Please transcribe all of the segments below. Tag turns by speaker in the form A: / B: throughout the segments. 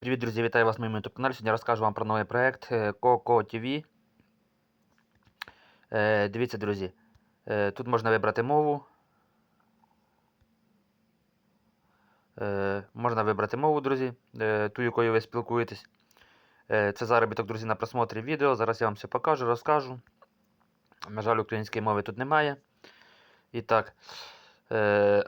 A: Привіт, друзі! Вітаю вас на моєму YouTube каналі. Сьогодні розкажу вам про новий проект е, Coco TV. Е, Дивіться, друзі. е, Тут можна вибрати мову. Можна вибрати мову, друзі, ту, якою ви спілкуєтесь. Це заробіток, друзі, на просмотрі відео. Зараз я вам все покажу, розкажу. На жаль, української мови тут немає. І так,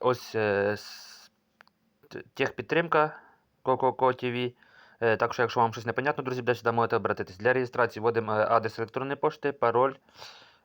A: ось техпідтримка TV. Е, Так що, якщо вам щось непонятно, друзі, буде сюди можете обратитись. Для реєстрації вводимо е, адрес електронної пошти, пароль,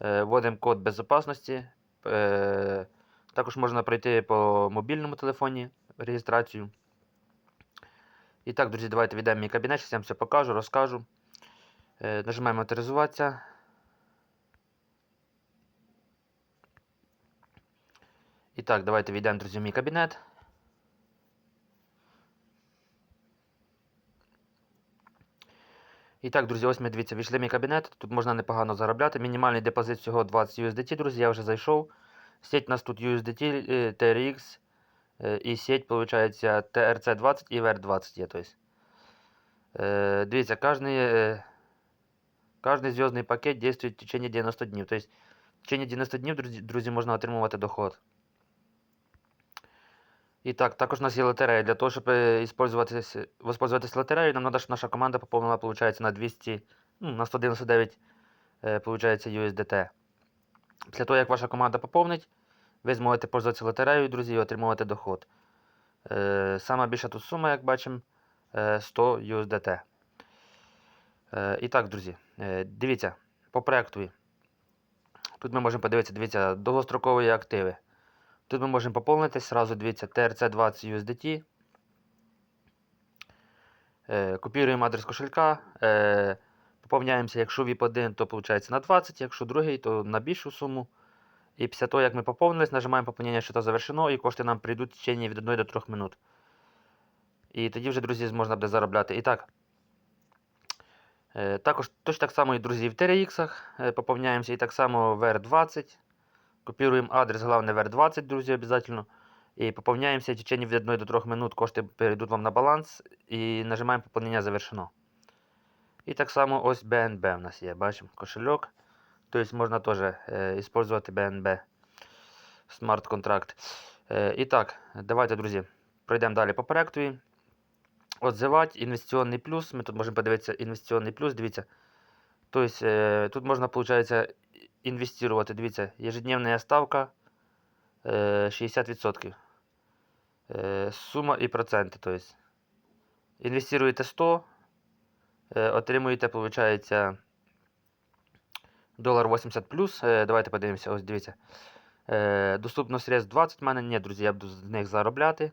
A: е, вводимо код безпечності. Також можна пройти по мобільному телефоні реєстрацію. І так, друзі, давайте віддаємо мій кабінет, зараз я вам все покажу, розкажу. Нажимаємо авторизуватися. І так, давайте війдемо, друзі, в мій кабінет. І так, друзі, ось ми дивіться, війшли в мій кабінет. Тут можна непогано заробляти. Мінімальний депозит всього 20 USDT, друзі, я вже зайшов. Сеть у нас тут USDT, е, TRX і сеть, виходить, TRC20 і VR20 є. Тобто. Дивіться, кожний, е, зв'язний пакет діє в течение 90 днів. Тобто, в течение 90 днів, друзі, можна отримувати доход. І так, також у нас є лотерея. Для того, щоб е, лотереєю, нам треба, щоб наша команда поповнила, получается, на 200, ну, на 199, е, USDT. Після того, як ваша команда поповнить, ви зможете пользуватися лотереєю, друзі, і отримувати доход. Е, сама більша тут сума, як бачимо, е, 100 USDT. Е, і так, друзі, е, дивіться, по проекту. Тут ми можемо подивитися, дивіться, довгострокові активи. Тут ми можемо поповнитись, сразу дивіться, TRC20 USDT. Е, копіруємо адрес кошелька. Е, поповняємося, якщо VIP1, то виходить на 20, якщо другий, то на більшу суму. І після того, як ми поповнились, нажимаємо поповнення, що то завершено, і кошти нам прийдуть в течение від 1 до 3 минут. І тоді вже, друзі, можна буде заробляти. І так. Е, також точно так само і друзі в TRX поповняємося, і так само в R20. Копируем адрес, главное VR20, друзья, обязательно. И пополняемся в течение від 1 до 3 минут. Кошти перейдуть вам на баланс. І нажимаємо поповнення завершено. І так само ось BNB у нас є. Бачимо кошельок. Тобто можна теж е, использувати BNB смарт контракт. Е, і так, давайте, друзі, пройдемо далі по проекту. Отзивати, інвестиційний плюс. Ми тут можемо подивитися інвестиційний плюс. Дивіться. Тобто, е, тут можна, виходить, інвестувати. Дивіться, ежедневна ставка е, 60%. Е, сума і проценти. Тобто, інвестуєте 100, е, отримуєте, виходить, долар 80 плюс. Е, давайте подивимося, ось дивіться. Е, доступно средств 20 в мене. Ні, друзі, я буду з них заробляти.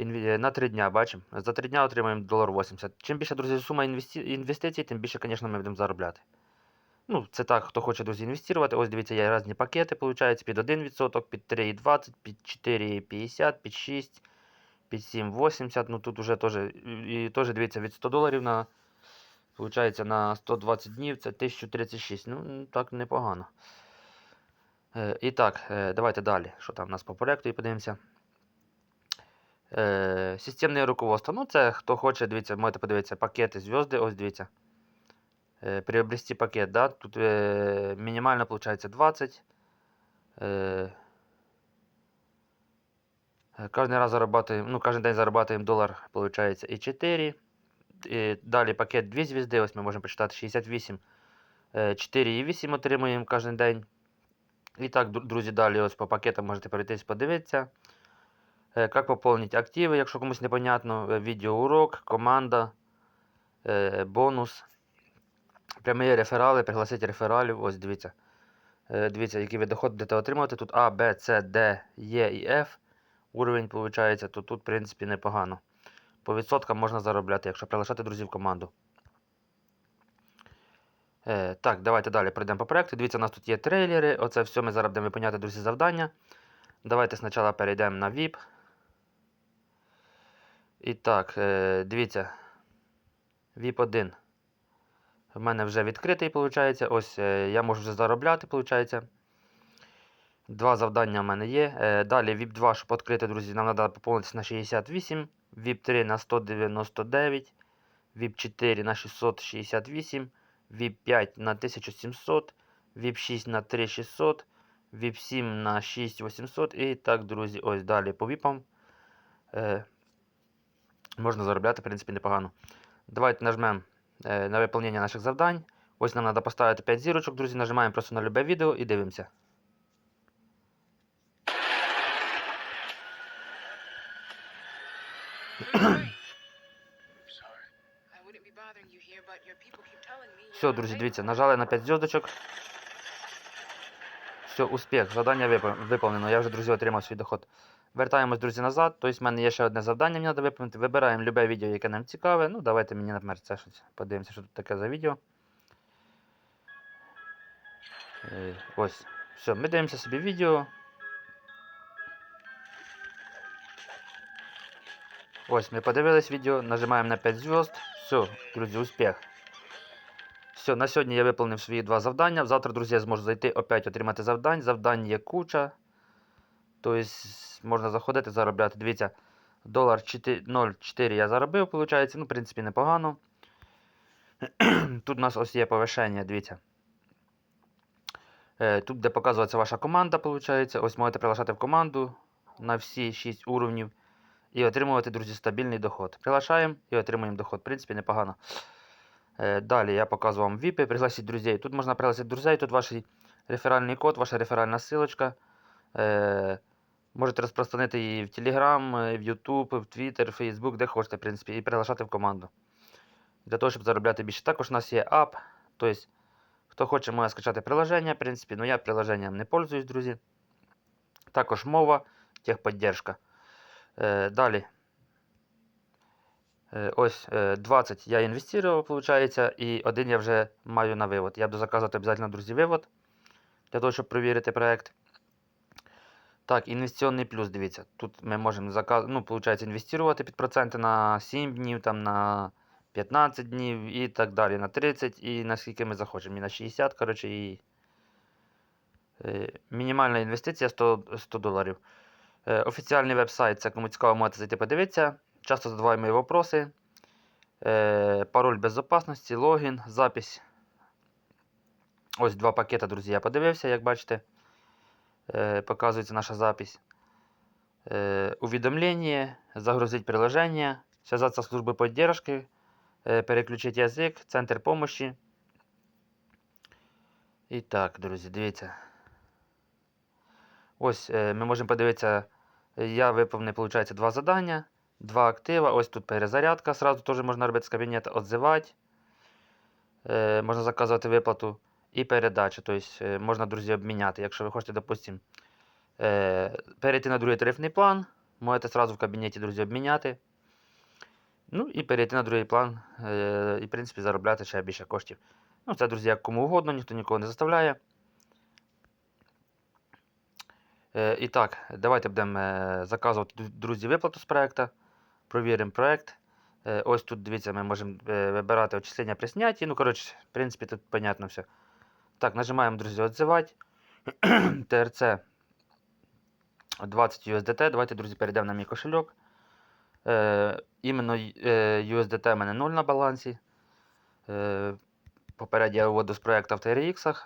A: Е, На 3 дня, бачимо. За 3 дня отримаємо долар 80. Чим більше, друзі, сума інвестицій, тим більше, звісно, ми будемо заробляти. Ну, це так, хто хоче, друзі, інвестувати. Ось дивіться, є різні пакети, виходить, під 1%, під 3,20, під 4,50, під 6, під 7,80. Ну тут уже теж, і теж дивіться, від 100 доларів на, виходить, на 120 днів це 1036. Ну, так непогано. Е, і так, е, давайте далі. Що там у нас по проекту і подивимося. Е, системне руководство. Ну, це хто хоче, дивіться, можете подивитися пакети зв'язки, ось дивіться. Е, приобрести пакет, да? Тут е, минимально получается 20. Е, е, Кожен раз зарабатываем, ну, кожен день зарабатываем долар, получается, і 4. І далі пакет 2 звізди, ось ми можемо почитати 68. Е, 4,8 отримуємо кожен день. І так, друзі, далі ось по пакетам можете перейтись, подивитися. Як поповнити активи, якщо комусь непонятно. Е, Відеоурок, команда, бонус. Прямі реферали, пригласити рефералів. Ось дивіться. Е, Дивіться, які ви доход будете отримувати. Тут А, Б, С, Д, Е і Ф. Уровень, виходить, то тут, в принципі, непогано. По відсоткам можна заробляти, якщо приглашати друзів команду. Е, так, давайте далі пройдемо по проекту. Дивіться, у нас тут є трейлери. Оце все ми зараз будемо виповняти, друзі, завдання. Давайте спочатку перейдемо на VIP. І так, е, дивіться. VIP 1. В мене вже відкритий, виходить. Ось е, я можу вже заробляти, виходить. Два завдання в мене є. Е, Далі VIP 2, щоб відкрити, друзі, нам треба поповнитися на 68. VIP 3 на 199, VIP 4 на 668, VIP 5 на 1700, VIP 6 на 3600, VIP 7 на 6800 і так, друзі, ось далі по віпам. Е, можна заробляти, в принципі, непогано. Давайте нажмемо на виповнення наших завдань. Ось нам треба поставити 5 зірочок, друзі. Нажимаємо просто на любе відео і дивимося. Все, друзі, дивіться, нажали на 5 зв'язочок. Все, успіх, завдання випо- виповнено. Я вже, друзі, отримав свій доход. Вертаємось, друзі, назад. Тобто, в мене є ще одне завдання, мені треба виповнити. Вибираємо любе відео, яке нам цікаве. Ну, давайте мені, наприклад, це щось подивимося, що тут таке за відео. Е, Ось. Все, ми дивимося собі відео. Ось, ми подивились відео, нажимаємо на 5 зв'язд. Все, друзі, успіх. Все, на сьогодні я виповнив свої два завдання. Завтра, друзі, я зможу зайти опять отримати завдань. Завдань є куча. Тобто можна заходити, заробляти. Дивіться, долар 0,4 я заробив, виходить. Ну, в принципі, непогано. Тут у нас ось є повишення, дивіться. Е, Тут, де показується ваша команда, виходить. Ось можете приглашати в команду на всі 6 уровнів. І отримувати, друзі, стабільний доход. Приглашаємо і отримуємо доход. В принципі, непогано. Е, Далі я показую вам віпи, пригласіть друзей. Тут можна пригласити друзей, тут ваш реферальний код, ваша реферальна ссылочка. Е, Можете розпространити її в Telegram, е, в YouTube, в Twitter, Facebook, де хочете, в принципі, і приглашати в команду. Для того, щоб заробляти більше. Також у нас є ап. Тобто, хто хоче, може скачати приложення, в принципі, але я приложенням не пользуюсь, друзі. Також мова, техподдержка. Е, Далі. Ось е, 20 я інвестував, виходить, і один я вже маю на вивод. Я буду заказувати обов'язково, друзі, вивод для того, щоб перевірити проект. Так, інвестиційний плюс, дивіться. Тут ми можемо заказ... ну, виходить, інвестувати під проценти на 7 днів, там, на 15 днів і так далі, на 30 і наскільки ми захочемо. І на 60, коротше, і е, мінімальна інвестиція 100, 100 доларів. Е, Офіціальний веб-сайт, це кому цікаво, можете зайти подивитися. Часто задаваю мої вопроси. Е, пароль безопасності, логін, запись. Ось два пакета, друзі, я подивився, як бачите. Е, показується наша запись. Е, уведомление, загрузить приложение, связаться с службой поддержки, е, переключить язик, центр помощи. І так, друзі, дивіться. Ось ми можемо подивитися, я виповнив, виходить, два завдання, два актива. Ось тут перезарядка, сразу теж можна робити з кабінету, отзивати. Е, можна заказувати виплату і передачу. Тобто е, можна, друзі, обміняти. Якщо ви хочете, допустимо, е, перейти на другий тарифний план, можете сразу в кабінеті, друзі, обміняти. Ну і перейти на другий план е, і, в принципі, заробляти ще більше коштів. Ну, це, друзі, як кому угодно, ніхто нікого не заставляє. І так, давайте будемо заказувати, друзі, виплату з проекту. Провіримо проект. Е, ось тут, дивіться, ми можемо вибирати очислення при снятті. Ну, коротше, в принципі, тут понятно все. Так, нажимаємо, друзі, «Отзивати». ТРЦ 20 USDT. Давайте, друзі, перейдемо на мій кошельок. Е, іменно е, USDT в мене 0 на балансі. Е, попередньо я виводу з проєкту в TRX.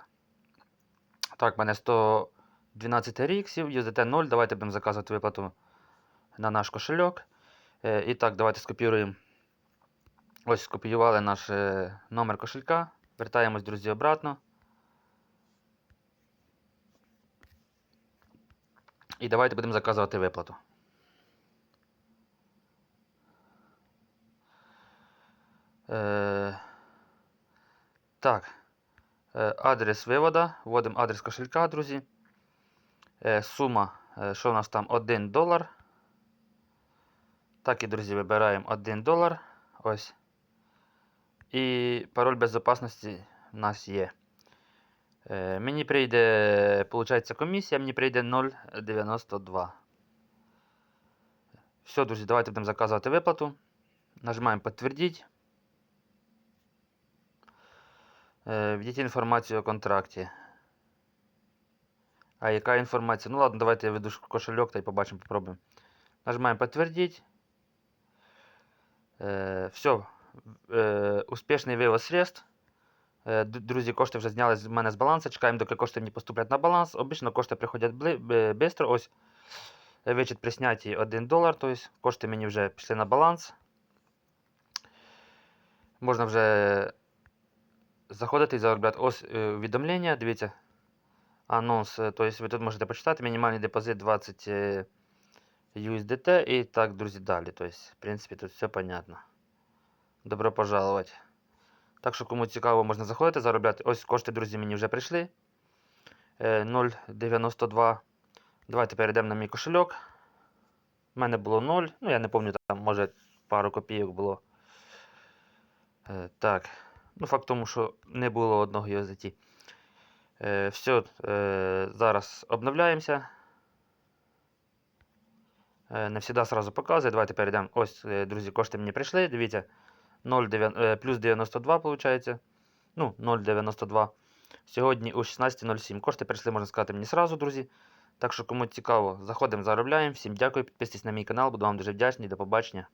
A: Так, в мене 112 TRX, USDT 0. Давайте будемо заказувати виплату на наш кошельок. Е, і так, давайте скопіюємо. Ось скопіювали наш номер кошелька. Вертаємось, друзі, обратно. І давайте будемо заказувати виплату. Е, так. Е, адрес вивода. Вводимо адрес кошелька, друзі. Е, сума, е, що у нас там? 1 долар. Так і, друзі, вибираємо 1 долар. Ось. І пароль безпечності у нас є. Е, мені прийде, виходить, комісія, мені прийде 0,92. Все, друзі, давайте будемо заказувати виплату. Нажимаємо підтвердіть. Е, Введіть інформацію о контракті. А яка інформація? Ну ладно, давайте я веду кошельок та й побачимо, попробуємо. Нажимаємо підтвердіть. Е, все. Успішний вивоз средств. Е, Друзі, кошти вже зняли з мене з балансу. Чекаємо, доки кошти мені поступлять на баланс. Обично кошти приходять швидко. Ось вичет при снятті 1 долар. Тобто кошти мені вже пішли на баланс. Можна вже заходити і заробляти. Ось е, увідомлення. Дивіться. Анонс. Тобто ви тут можете почитати. Мінімальний депозит 20 е, USDT. І так, друзі, далі. Тобто, в принципі, тут все понятно. Добро пожаловать. Так що, кому цікаво, можна заходити, заробляти. Ось кошти, друзі, мені вже прийшли. Е, 0,92. Давайте перейдемо на мій кошельок. У мене було 0. Ну, я не пам'ятаю, там, може, пару копійок було. Е, так. Ну, факт тому, що не було одного USDT. Е, все, е, зараз обновляємося. Е, не завжди сразу показує. Давайте перейдемо. Ось, е, друзі, кошти мені прийшли. Дивіться. 0,9, е, плюс 92, виходить. Ну, 0,92. Сьогодні о 16.07. Кошти прийшли, можна сказати, мені сразу, друзі. Так що, кому цікаво, заходимо, заробляємо. Всім дякую, підписуйтесь на мій канал, буду вам дуже вдячний. До побачення.